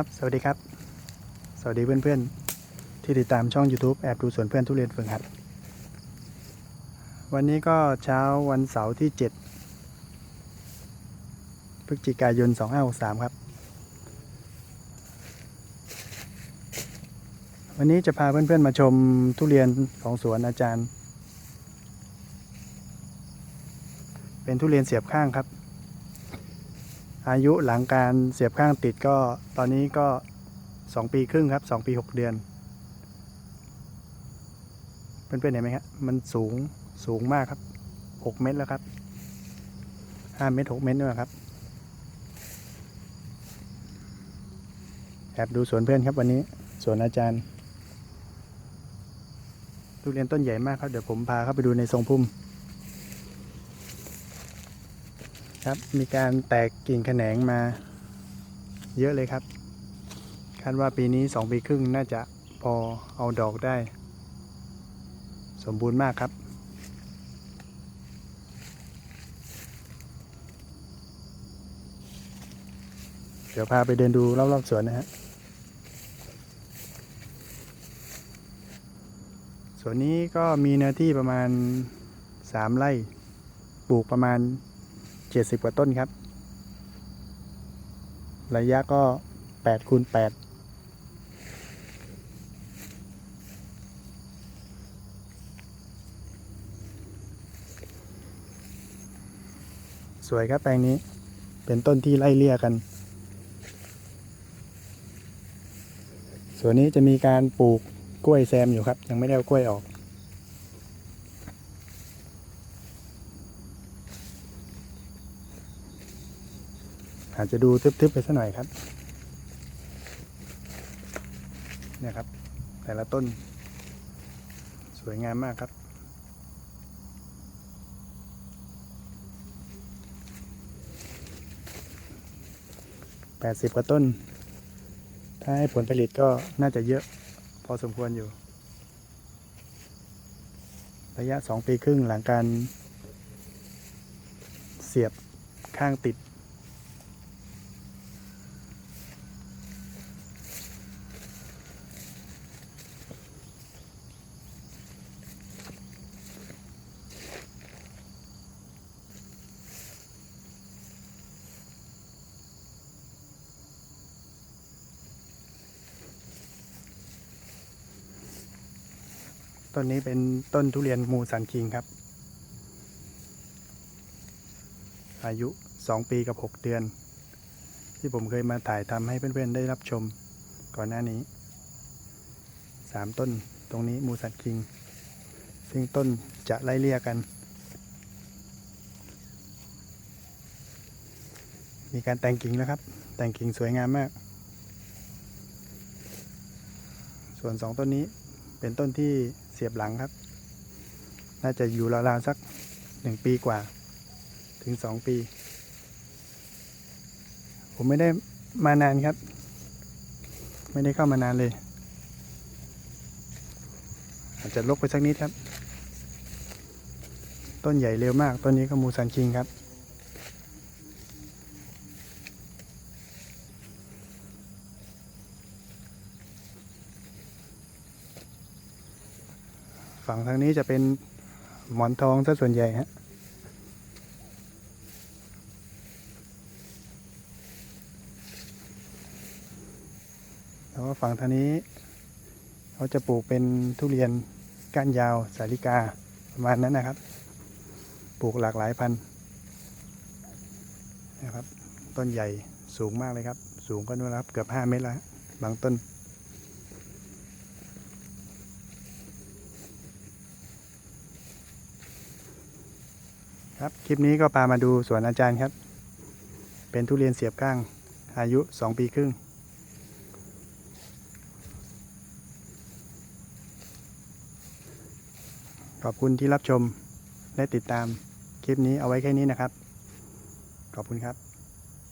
ครับ สวัสดีครับ สวัสดีเพื่อนๆ ที่ติดตามช่อง YouTube แอบดูสวนเพื่อนทุเรียนฝึกหัด วันนี้ก็เช้าวันเสาร์ที่ 7 พฤศจิกายน 2563 ครับ วันนี้จะพาเพื่อนๆ มาชมทุเรียนของสวนอาจารย์ เป็นทุเรียนเสียบข้างครับ อายุหลังการเสียบข้างติดก็ตอนนี้ก็ 2 ปีครึ่งครับ 2 ปี 6 เดือน เพื่อนๆเห็นไหมครับมันสูงสูงมากครับ 6 เมตรแล้วครับ 5 เมตร 6 เมตรด้วยครับแอบดูสวนเพื่อนครับวันนี้สวนอาจารย์ทุเรียนต้นใหญ่มากครับ เดี๋ยวผมพาเข้าไปดูในทรงพุ่ม ครับ มีการแตกกิ่งแขนงมา เยอะเลยครับ คาดว่าปีนี้2ปีครึ่งน่าจะพอเอาดอกได้ สมบูรณ์มากครับ เดี๋ยวพาไปเดินดูรอบๆสวนนะฮะสวนนี้ก็มีเนื้อที่ประมาณ 3 ไร่ ปลูกประมาณ 70กว่าต้นครับ ระยะก็8คูณ8สวยครับแปลงนี้เป็นต้นที่ไล่เลี่ยกัน ส่วนนี้จะมีการปลูกกล้วยแซมอยู่ครับ ยังไม่ได้เอากล้วยออก อาจจะดูทึบๆไปสักหน่อยครับ เนี่ยครับ แต่ละต้น สวยงามมากครับ แปดสิบกว่าต้น ถ้าให้ผลผลิตก็น่าจะเยอะพอสมควรอยู่ ระยะสองปีครึ่งหลังการเสียบข้างติด ต้นนี้เป็นต้นทุเรียนมูสันคิงครับ อายุ 2 ปีกับ 6 เดือน ที่ผมเคยมาถ่ายทำให้เพื่อนๆได้รับชมก่อนหน้านี้ 3 ต้นตรงนี้มูสันคิง ซึ่งต้นจะไล่เลี่ยกัน มีการแต่งกิ่งแล้วครับ แต่งกิ่งสวยงามมาก ส่วน 2 ต้นนี้เป็นต้นที่ เสียบหลังครับ น่าจะอยู่ราวๆสัก1ปีกว่า ถึง2ปี ผมไม่ได้มานานครับ ไม่ได้เข้ามานานเลย อาจจะลกไปสักนิดครับ ต้นใหญ่เร็วมาก ต้นนี้ก็มูซันคิงครับ ฝั่งทางนี้จะเป็นหมอนทองซะส่วนใหญ่ฮะแล้วฝั่งทางนี้ เขาจะปลูกเป็นทุเรียนก้านยาวสาลิกาประมาณนั้นนะครับ ปลูกหลากหลายพันธุ์นะครับ ต้นใหญ่สูงมากเลยครับ สูงก็นู่นครับเกือบ 5 เมตรแล้วฮะบางต้น ครับ คลิปนี้ก็พามาดูสวนอาจารย์ครับ เป็นทุเรียนเสียบก้าง อายุ 2 ปีครึ่ง ขอบคุณที่รับชมและติดตามคลิปนี้เอาไว้แค่นี้นะครับ ขอบคุณครับ